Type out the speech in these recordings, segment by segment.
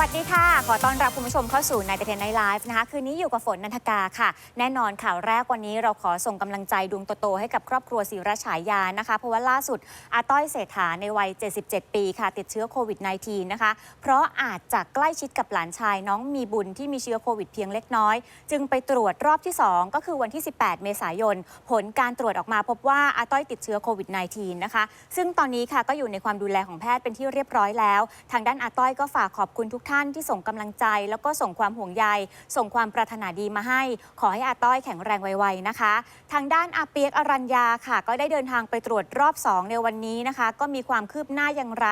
วัสดีค่ะ ขอต้อนรับคุณผู้ชมเข้าสู่ในเทนไนไลฟ์นะคะ คืนนี้อยู่กับฝนนันทกาค่ะ แน่นอนข่าวแรกวันนี้เราขอส่งกำลังใจดวงโตๆให้กับครอบครัวศิรฉายานะคะ เพราะว่าล่าสุดอาต้อยเศรษฐาในวัย 77 ปีค่ะ ติดเชื้อโควิด -19 นะคะ เพราะอาจจะใกล้ชิดกับหลานชายน้องมีบุญที่มีเชื้อโควิดเพียงเล็กน้อย จึงไปตรวจรอบที่ 2 ก็คือวันที่ 18 เมษายน ผลการตรวจออกมาพบว่าอาต้อยติดเชื้อโควิด -19 นะคะ ซึ่งตอนนี้ค่ะก็อยู่ในความดูแลของแพทย์เป็นที่เรียบร้อยแล้ว ทางด้านอาต้อยก็ฝากขอบคุณทุกท่านที่ส่งกำลังใจ แล้วก็ส่งความห่วงใย ส่งความปรารถนาดีมาให้ ขอให้อาต้อยแข็งแรงไวๆนะคะ ทางด้านอาเปียกอรัญญาค่ะ ก็ได้เดินทางไปตรวจรอบ 2 ในวันนี้นะคะ ก็มีความคืบหน้าอย่างไร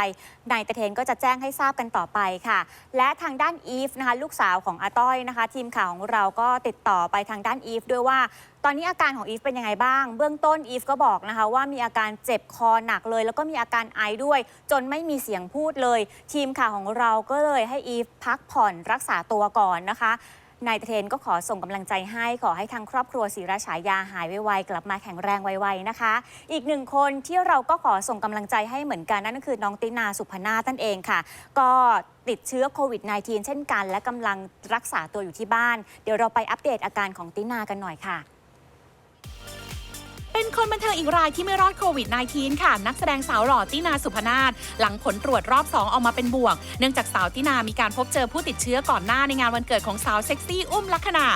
นายตะเทนก็จะแจ้งให้ทราบกันต่อไปค่ะ และทางด้านอีฟนะคะลูกสาวของอาต้อยนะคะ ทีมข่าวของเราก็ติดต่อไปทางด้านอีฟด้วยว่า ตอนนี้อาการของอีฟเป็นยังไงบ้าง เบื้องต้นอีฟก็บอกนะคะว่ามีอาการเจ็บคอหนักเลย แล้วก็มีอาการไอด้วย จนไม่มีเสียงพูดเลย ทีมข่าวของเราก็เลยให้อีฟพักผ่อนรักษาตัวก่อนนะคะนายเทรนก็ขอส่งกำลังใจให้ขอให้ทางครอบครัวศรีราชายาหายไวๆกลับมาแข็งแรงไวๆนะคะ อีกหนึ่งคนที่เราก็ขอส่งกำลังใจให้เหมือนกันนั่นก็คือน้องตินาสุพนาถนั่นเองค่ะ ก็ติดเชื้อโควิด -19 เช่นกัน และกำลังรักษาตัวอยู่ที่บ้าน เดี๋ยวเราไปอัปเดตอาการของตินากันหน่อยค่ะ เป็นคนบันเทิงอีกรายที่ไม่รอดโควิด -19 ค่ะ นักแสดงสาวหล่อตินาสุพนาถหลังผลตรวจรอบ 2 ออกมาเป็นบวก เนื่องจากสาวตินามีการพบเจอผู้ติดเชื้อก่อนหน้าในงานวันเกิดของสาวเซ็กซี่อุ้มลักษณา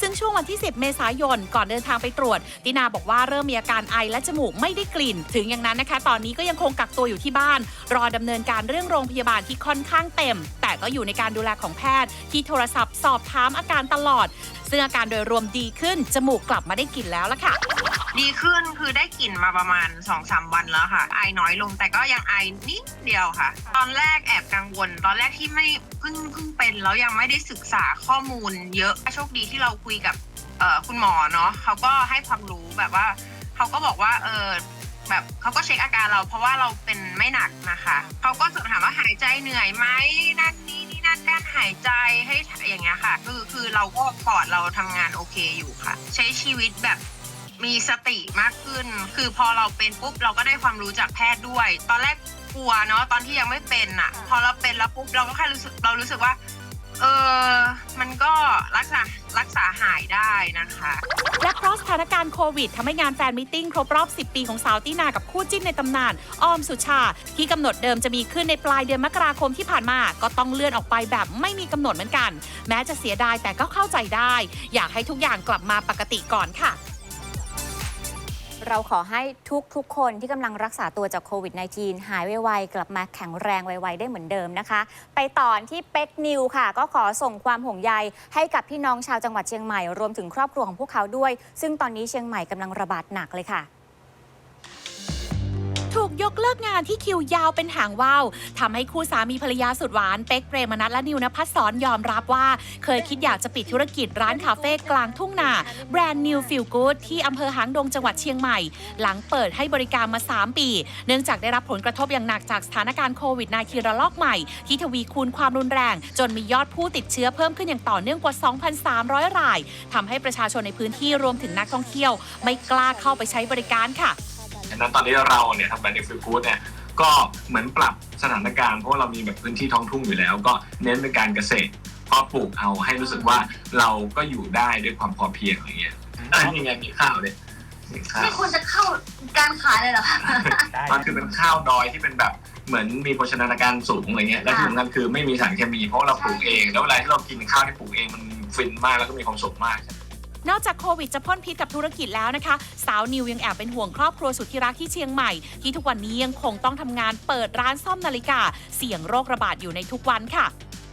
ซึ่งช่วงวันที่ 10 เมษายน ก่อนเดินทางไปตรวจ ตินาบอกว่าเริ่มมีอาการไอและจมูกไม่ได้กลิ่น ถึงอย่างนั้นนะคะ ตอนนี้ก็ยังคงกักตัวอยู่ที่บ้าน รอดำเนินการเรื่องโรงพยาบาลที่ค่อนข้างเต็ม แต่ก็อยู่ในการดูแลของแพทย์ ที่โทรศัพท์สอบถามอาการตลอด ซึ่งอาการโดยรวมดีขึ้นจมูกกลับมาได้กลิ่นแล้วล่ะค่ะ ดีขึ้นคือได้กลิ่นมาประมาณ2อสวันแล้วค่ะ ไอน้อยลงแต่ก็ยังไอนิดเดียวค่ะ ตอนแรกแอบกังวล ตอนแรกที่ไม่เพิ่งเพิ่งเป็นแล้วยังไม่ได้ศึกษาข้อมูล เยอะโชคดีที่เราคุยกับคุณหมอเนาะเขาก็ให้ความรู้แบบว่าเขาก็บอกว่าเออแบบเขาก็เช็คอาการเราเพราะว่าเราเป็นไม่หนักนะคะเขาก็ถามว่าหายใจเหนื่อยไหมนั่นนี่นี่นั่นการหายใจให้อย่างเงี้ยค่ะ คือคือเราก็ปอดเราทำงานโอเคอยู่ค่ะ ใช้ชีวิตแบบ มีสติมากขึ้น คือพอเราเป็นปุ๊บเราก็ได้ความรู้จากแพทย์ด้วย ตอนแรกกลัวเนาะตอนที่ยังไม่เป็นอะ่ะพอเราเป็นแล้วปุ๊บเราก็แค่รู้สึกเรารู้สึกว่า เออมันก็รักษารักษาหายได้นะคะ และเพราะสถานการณ์โควิดทำให้งานแฟนมิทติ้งครบรอบ 10 ปีของสาวตินากับคู่จิ้นในตำนาน ออมสุชา ที่กำหนดเดิมจะมีขึ้นในปลายเดือนมกราคมที่ผ่านมา ก็ต้องเลื่อนออกไปแบบไม่มีกำหนดเหมือนกัน แม้จะเสียดายแต่ก็เข้าใจได้ อยากให้ทุกอย่างกลับมาปกติก่อนค่ะ เราขอให้ทุกทุกๆ คนที่กำลังรักษาตัวจากโควิด -19 หายไวๆ กลับมาแข็งแรงไวๆ ได้เหมือนเดิมนะคะ ไปต่อที่เป็กนิวค่ะ ก็ขอส่งความห่วงใยให้กับพี่น้องชาวจังหวัดเชียงใหม่ รวมถึงครอบครัวของพวกเขาด้วย ซึ่งตอนนี้เชียงใหม่กำลังระบาดหนักเลยค่ะ ถูกยกเลิกงานที่คิวยาวเป็นหางว่าวทำให้คู่สามีภรรยาสุดหวานเป๊กเปรมนัทและนิวนภัสสรยอมรับว่า เคยคิดอยากจะปิดธุรกิจร้านคาเฟ่กลางทุ่งนาแบรนด์ New Feel Good ที่อำเภอหางดงจังหวัดเชียงใหม่ หลังเปิดให้บริการมา 3 ปี เนื่องจากได้รับผลกระทบอย่างหนักจากสถานการณ์โควิด -19 ระลอกใหม่ ที่ทวีคูณความรุนแรง จนมียอดผู้ติดเชื้อเพิ่มขึ้นอย่างต่อเนื่องกว่า 2,300 รายทำให้ประชาชนในพื้นที่รวมถึงนักท่องเที่ยว ไม่กล้าเข้าไปใช้บริการค่ะ ฉะนั้นตอนนี้เราเนี่ยทำแบรนด์ฟิลกูดเนี่ยก็เหมือนปรับสถานการณ์เพราะว่าเรามีแบบพื้นที่ท้องทุ่งอยู่แล้ว ก็เน้นเป็นการเกษตรเพราะปลูกเอาให้รู้สึกว่าเราก็อยู่ได้ด้วยความพอเพียงอะไรเงี้ยอันนี้ไงมีข้าวเนี่ยมีข้าวไม่ควรจะเข้าการขายเลยเหรอคะมันคือเป็นข้าวดอยที่เป็นแบบเหมือนมีโภชนาการสูงอะไรเงี้ยและที่สำคัญคือไม่มีสารเคมีเพราะเราปลูกเอง แล้วเวลาที่เรากินข้าวที่ปลูกเองมันฟินมากแล้วก็มีความสุขมาก นอกจากโควิดจะพ่นพิษกับธุรกิจแล้วนะคะ สาวนิวยังแอบเป็นห่วงครอบครัวสุดที่รักที่เชียงใหม่ ที่ทุกวันนี้ยังคงต้องทำงานเปิดร้านซ่อมนาฬิกา เสี่ยงโรคระบาดอยู่ในทุกวันค่ะ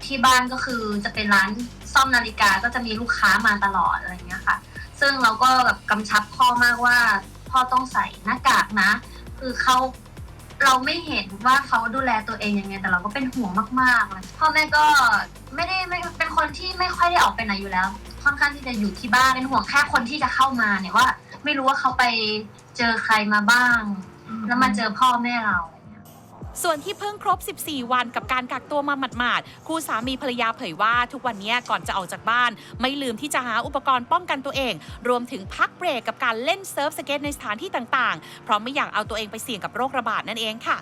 ที่บ้านก็คือจะเป็นร้านซ่อมนาฬิกาก็จะมีลูกค้ามาตลอดอะไรเงี้ยค่ะ ซึ่งเราก็แบบกำชับพ่อมากว่าพ่อต้องใส่หน้ากากนะ คือเขาเราไม่เห็นว่าเขาดูแลตัวเองยังไง แต่เราก็เป็นห่วงมากๆพ่อแม่ก็ไม่ได้ไม่เป็นคนที่ไม่ค่อยได้ออกไปไหนอยู่แล้ว ค่อนข้างที่จะอยู่ที่บ้านเป็นห่วงแค่คนที่จะเข้ามาเนี่ยว่า ไม่รู้ว่าเขาไปเจอใครมาบ้าง แล้วมาเจอพ่อแม่เราอะไรเงี้ยส่วนที่เพิ่งครบ 14 วันกับการกักตัวมาหมาดๆ คู่สามีภรรยาเผยว่าทุกวันนี้ก่อนจะออกจากบ้าน ไม่ลืมที่จะหาอุปกรณ์ป้องกันตัวเอง รวมถึงพักเบรกกับการเล่นเซิร์ฟสเก็ตในสถานที่ต่างๆ เพราะไม่อยากเอาตัวเองไปเสี่ยงกับโรคระบาดนั่นเองค่ะ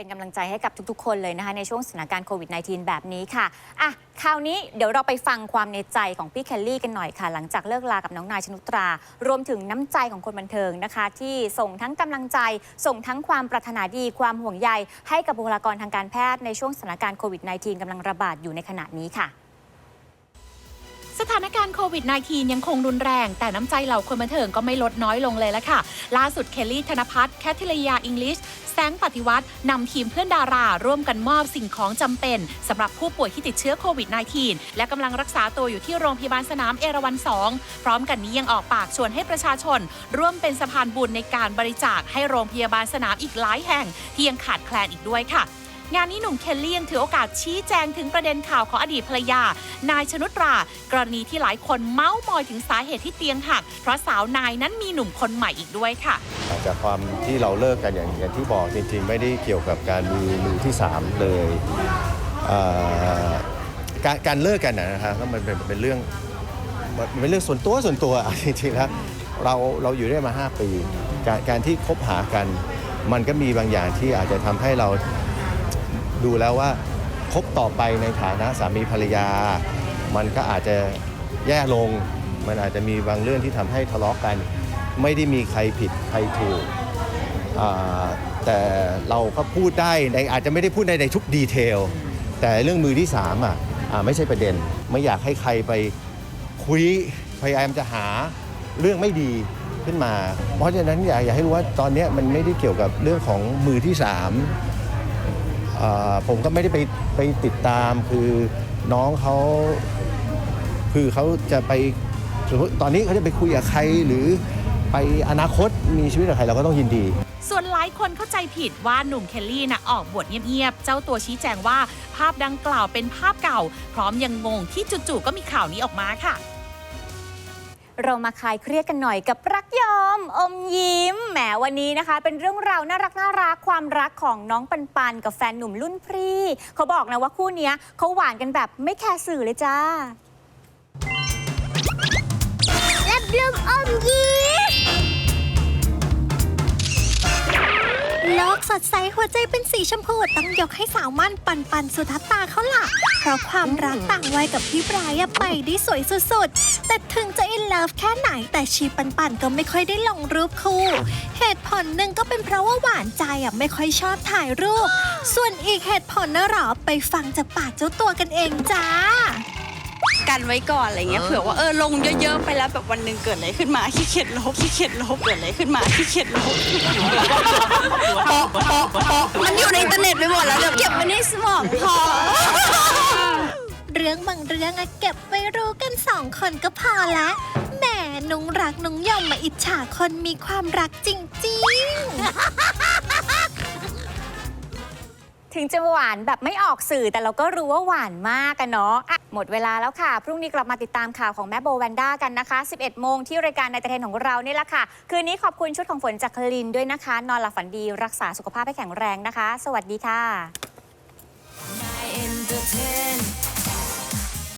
เป็นกำลังใจให้กับทุกๆ คนเลยนะคะในช่วงสถานการณ์โควิด -19 แบบนี้ค่ะอะ คราวนี้เดี๋ยวเราไปฟังความในใจของพี่แคลลี่กันหน่อยค่ะ หลังจากเลิกลากับน้องนายชนุตรา รวมถึงน้ำใจของคนบันเทิงนะคะ ที่ส่งทั้งกำลังใจ ส่งทั้งความปรารถนาดีความห่วงใยให้กับบุคลากรทางการแพทย์ในช่วงสถานการณ์โควิด -19 กำลังระบาดอยู่ในขณะนี้ค่ะ สถานการณ์โควิด -19 ยังคงรุนแรง แต่น้ำใจเหล่าคนบันเทิงก็ไม่ลดน้อยลงเลยละค่ะ ล่าสุดเคลลี่ธนพัฒน์แคทเธริยาอิงลิชแซงปฏิวัตินำทีมเพื่อนดาราร่วมกันมอบสิ่งของจำเป็นสำหรับผู้ป่วยที่ติดเชื้อโควิด -19 และกำลังรักษาตัวอยู่ที่โรงพยาบาลสนามเอราวัณ2พร้อมกันนี้ยังออกปากชวนให้ประชาชน ร่วมเป็นสะพานบุญในการบริจาคให้โรงพยาบาลสนามอีกหลายแห่งที่ยังขาดแคลนอีกด้วยค่ะ งานนี้หนุ่มเคลลี่ยังถือโอกาสชี้แจงถึงประเด็นข่าวของอดีตภรรยา นายชนุตรา กรณีที่หลายคนเมาส์มอยถึงสาเหตุที่เตียงหัก เพราะสาวนายนั้นมีหนุ่มคนใหม่อีกด้วยค่ะ จากความที่เราเลิกกันอย่างอย่างที่บอกจริง ๆ ไม่ได้เกี่ยวกับการมีมือที่ 3 เลยเการการเลิกกันนะนะครับแล้วมันเป็นเป็นเรื่องมันเป็นเรื่องส่วนตัวส่วนตัวจริงๆแล้วเราเราอยู่ได้มา 5 ปี การการที่คบหากัน มันก็มีบางอย่างที่อาจจะทำให้เรา ดูแล้วว่าคบต่อไปในฐานะสามีภรรยา มันก็อาจจะแย่ลง มันอาจจะมีบางเรื่องที่ทำให้ทะเลาะกัน ไม่ได้มีใครผิดใครถูกแต่เราก็พูดได้ในอาจจะไม่ได้พูดได้ในทุกดีเทล แต่เรื่องมือที่สามอะไม่ใช่ประเด็น ไม่อยากให้ใครไปคุยพยายามจะหาเรื่องไม่ดีขึ้นมา เพราะฉะนั้นอยากอยากให้รู้ว่าตอนนี้มันไม่ได้เกี่ยวกับเรื่องของมือที่สาม ผมก็ไม่ได้ไปไปติดตามคือน้องเขาคือเขาจะไปสมมติตอนนี้เขาจะไปคุยกับใครหรือไปอนาคตมีชีวิตกับใครเราก็ต้องยินดี ส่วนหลายคนเข้าใจผิดว่าหนุ่มเคลลี่นะออกบทเงียบๆ เจ้าตัวชี้แจงว่าภาพดังกล่าวเป็นภาพเก่า พร้อมยังงงที่จู่ๆก็มีข่าวนี้ออกมาค่ะ เรามาคลายเครียดกันหน่อยกับรักยอมอมยิ้มแหมวันนี้นะคะ เป็นเรื่องราวน่ารักน่ารักความรักของน้องปันปันกับแฟนหนุ่มรุ่นพี่เขาบอกนะว่าคู่เนี้ยเขาหวานกันแบบไม่แคร์สื่อเลยจ้า และบลูมอมยิ้ม ลกสดใสหัวใจเป็นสีชมพูต้องยกให้สาวมั่นปันปันสุทัศตาเขาล่ะ เพราะความรักต่างวัยกับพี่ไบรายอะไปได้สวยสุดๆ แต่ถึงจะอินเลิฟแค่ไหนแต่ชีปันปันก็ไม่ค่อยได้ลงรูปคู่ เหตุผลหนึ่งก็เป็นเพราะว่าหวานใจอะไม่ค่อยชอบถ่ายรูป ส่วนอีกเหตุผลนะหรอไปฟังจากปากเจ้าตัวกันเองจ้า กันไว้ก่อนอะไรเงี้ยเผื่อว่าเออลงเยอะๆไปแล้วแบบวันหนึ่งเกิดอะไรขึ้นมาขี้เกียจลบขี้เกียจลบเกิดอะไรขึ้นมาขี้เกียจลบโปะโปะโปะมันอยู่ในอินเทอร์เน็ตไปหมดแล้วเดี๋ยวเก็บไว้ในสมองพอ เรื่องบางเรื่องอะเก็บไว้รู้กันสองคนก็พอละแหมนุ้งรักนุ้งยอมมาอิจฉาคนมีความรักจริงๆ ถึงจะหวานแบบไม่ออกสื่อแต่เราก็รู้ว่าหวานมากกันเนาะอะหมดเวลาแล้วค่ะ พรุ่งนี้กลับมาติดตามข่าวของแม่โบแวนด้ากันนะคะ 11 โมงที่รายการในตะเทนของเรานี่แหละค่ะ คืนนี้ขอบคุณชุดของฝนจากคลินด้วยนะคะ นอนหลับฝันดีรักษาสุขภาพให้แข็งแรงนะคะ สวัสดีค่ะ entertain